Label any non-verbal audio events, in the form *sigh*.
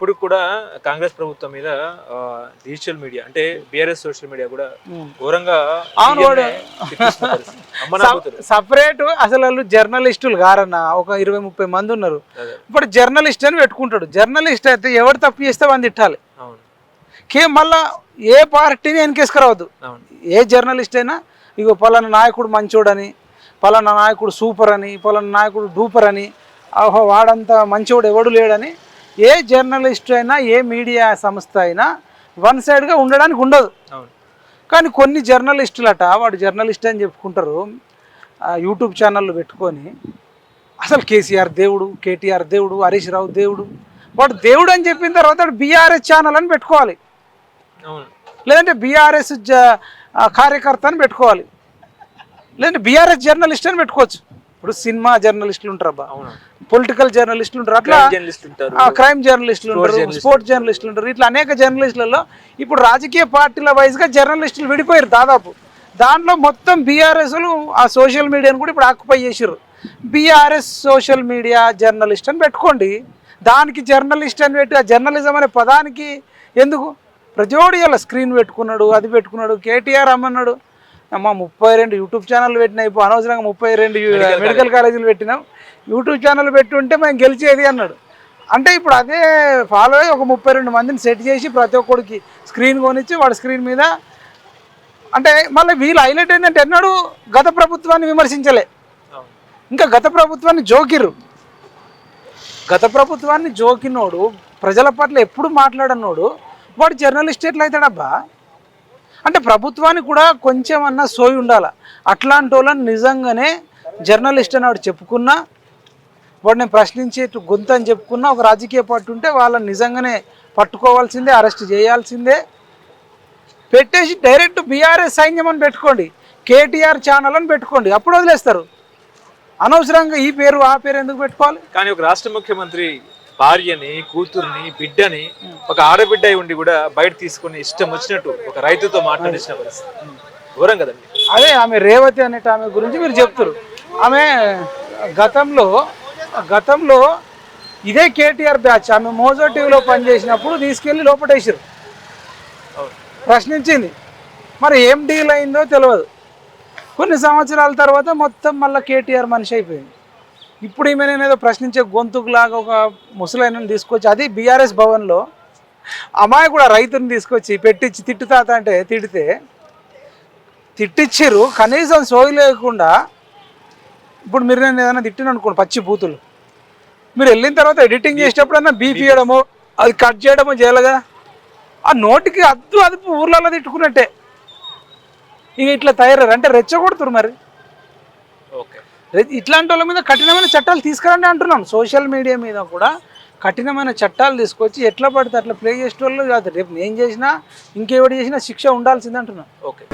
ఇప్పుడు కూడా కాంగ్రెస్ ప్రభుత్వం మీద డిజిటల్ మీడియా అంటే బిఆర్ఎస్ సోషల్ మీడియా కూడా ఘోరంగా *laughs* నా కూతురు. సపరేట్ అసలు వాళ్ళు జర్నలిస్టులు గారన్న ఒక ఇరవై ముప్పై మంది ఉన్నారు. ఇప్పుడు జర్నలిస్ట్ అని పెట్టుకుంటాడు. జర్నలిస్ట్ అయితే ఎవరు తప్పు చేస్తే వాళ్ళు తిట్టాలి. అవును. కే మళ్ళా ఏ పార్టీని వెనకేసుకురావద్దు. ఏ జర్నలిస్ట్ అయినా ఇగో పలానా నాయకుడు మంచోడని పలానా నాయకుడు సూపర్ అని పలానా నాయకుడు డూపర్ అని ఓహో వాడంత మంచోడు ఎవడు లేడని ఏ జర్నలిస్ట్ అయినా ఏ మీడియా సంస్థ అయినా వన్ సైడ్గా ఉండడానికి ఉండదు. కానీ కొన్ని జర్నలిస్టులట వాడు జర్నలిస్ట్ అని చెప్పుకుంటారు యూట్యూబ్ ఛానళ్ళు పెట్టుకొని అసలు కేసీఆర్ దేవుడు కేటీఆర్ దేవుడు హరీష్ రావు దేవుడు వాడు దేవుడు అని చెప్పిన తర్వాత వాడు బీఆర్ఎస్ ఛానల్ అని పెట్టుకోవాలి. లేదంటే బీఆర్ఎస్ కార్యకర్త అని పెట్టుకోవాలి. లేదంటే బీఆర్ఎస్ జర్నలిస్ట్ అని పెట్టుకోవచ్చు. ఇప్పుడు సినిమా జర్నలిస్టులు ఉంటారు అబ్బా. పొలిటికల్ జర్నలిస్టులు ఉంటారు. అట్లా క్రైమ్ జర్నలిస్టులు ఉంటారు. స్పోర్ట్స్ జర్నలిస్టులు ఉంటారు. ఇట్లా అనేక జర్నలిస్టులలో ఇప్పుడు రాజకీయ పార్టీల వైజ్గా జర్నలిస్టులు విడిపోయారు దాదాపు. దాంట్లో మొత్తం బీఆర్ఎస్లు ఆ సోషల్ మీడియాను కూడా ఇప్పుడు ఆక్యుపై చేసారు బీఆర్ఎస్ సోషల్ మీడియా జర్నలిస్ట్ అని పెట్టుకోండి. దానికి జర్నలిస్ట్ అని పెట్టి ఆ జర్నలిజం అనే పదానికి ఎందుకు? ప్రజోడు ఇలా స్క్రీన్ పెట్టుకున్నాడు అది పెట్టుకున్నాడు కేటీఆర్ అమ్మన్నాడు అమ్మ ముప్పై రెండు యూట్యూబ్ ఛానల్ పెట్టినా ఇప్పుడు అనవసరంగా ముప్పై రెండు మెడికల్ కాలేజీలు పెట్టినాం. యూట్యూబ్ ఛానల్ పెట్టి ఉంటే మేము గెలిచేది అన్నాడు. అంటే ఇప్పుడు అదే ఫాలో అయ్యి ఒక ముప్పై రెండు మందిని సెట్ చేసి ప్రతి ఒక్కడికి స్క్రీన్ కొనిచ్చి వాడి స్క్రీన్ మీద అంటే మళ్ళీ వీళ్ళు హైలైట్ ఏంటంటే ఎన్నడూ గత ప్రభుత్వాన్ని విమర్శించలే. ఇంకా గత ప్రభుత్వాన్ని జోకిర్రు. గత ప్రభుత్వాన్ని జోకినోడు ప్రజల పట్ల ఎప్పుడు మాట్లాడనోడు వాడు జర్నలిస్ట్ ఎట్లా అవుతాడబ్బా అంటే ప్రభుత్వానికి కూడా కొంచెం అన్నా సోయి ఉండాల? అట్లాంటి వాళ్ళని నిజంగానే జర్నలిస్ట్ అని వాడు చెప్పుకున్నా వాడిని ప్రశ్నించే గొంతు అని చెప్పుకున్నా ఒక రాజకీయ పార్టీ ఉంటే వాళ్ళని నిజంగానే పట్టుకోవాల్సిందే అరెస్ట్ చేయాల్సిందే. పెట్టేసి డైరెక్ట్ బీఆర్ఎస్ సైన్యం అని పెట్టుకోండి కేటీఆర్ ఛానల్ అని పెట్టుకోండి అప్పుడు వదిలేస్తారు. అనవసరంగా ఈ పేరు ఆ పేరు ఎందుకు పెట్టుకోవాలి? కానీ ఒక రాష్ట్ర ముఖ్యమంత్రి భార్యని కూతుర్ని బిడ్డని ఒక ఆడబిడ్డ అయి ఉండి కూడా బయట తీసుకొని ఇష్టం వచ్చినట్టు ఒక రైతుతో మాట్లాడించిన పరిస్థితి. ఘోరం కదండి అదే ఆమె రేవతి అనేట ఆమె గురించి మీరు చెప్తారు. ఆమె గతంలో గతంలో ఇదే కేటీఆర్ బ్యాచ్ ఆమె మోజో టీవీలో పనిచేసినప్పుడు తీసుకెళ్ళి లోపటేసారు ప్రశ్నించింది. మరి ఏం డీల్ అయిందో తెలియదు కొన్ని సంవత్సరాల తర్వాత మొత్తం మళ్ళీ కేటీఆర్ మనిషి అయిపోయింది. ఇప్పుడు ఈమె నేను ఏదో ప్రశ్నించే గొంతుకులాగా ఒక ముసలైనని తీసుకొచ్చి అది బీఆర్ఎస్ భవన్లో అమ్మాయి కూడా రైతుని తీసుకొచ్చి పెట్టించి తిట్టు తాత అంటే తిడితే తిట్టిచ్చిర్రు. కనీసం సోయి లేకుండా ఇప్పుడు మీరు నేను ఏదైనా తిట్టిన అనుకోండి పచ్చి బూతులు. మీరు వెళ్ళిన తర్వాత ఎడిటింగ్ చేసేటప్పుడన్నా బీపీ చేయడమో అది కట్ చేయడమో చేయాలిగా ఆ నోటికి అద్దు అదుపు ఊర్లలో తిట్టుకున్నట్టే. ఇక ఇట్లా తయారయ్యారు. అంటే రెచ్చగొడుతురు మరి. ఇట్లాంటి వాళ్ళ మీద కఠినమైన చట్టాలు తీసుకురండి అంటున్నాం సోషల్ మీడియా మీద కూడా కఠినమైన చట్టాలు తీసుకొచ్చి ఎట్లా పడితే అట్లా ప్లే చేసే వాళ్ళు కాదు. రేపు నేను చేసినా ఇంకేవాడు చేసినా శిక్ష ఉండాల్సింది అంటున్నాను. ఓకే.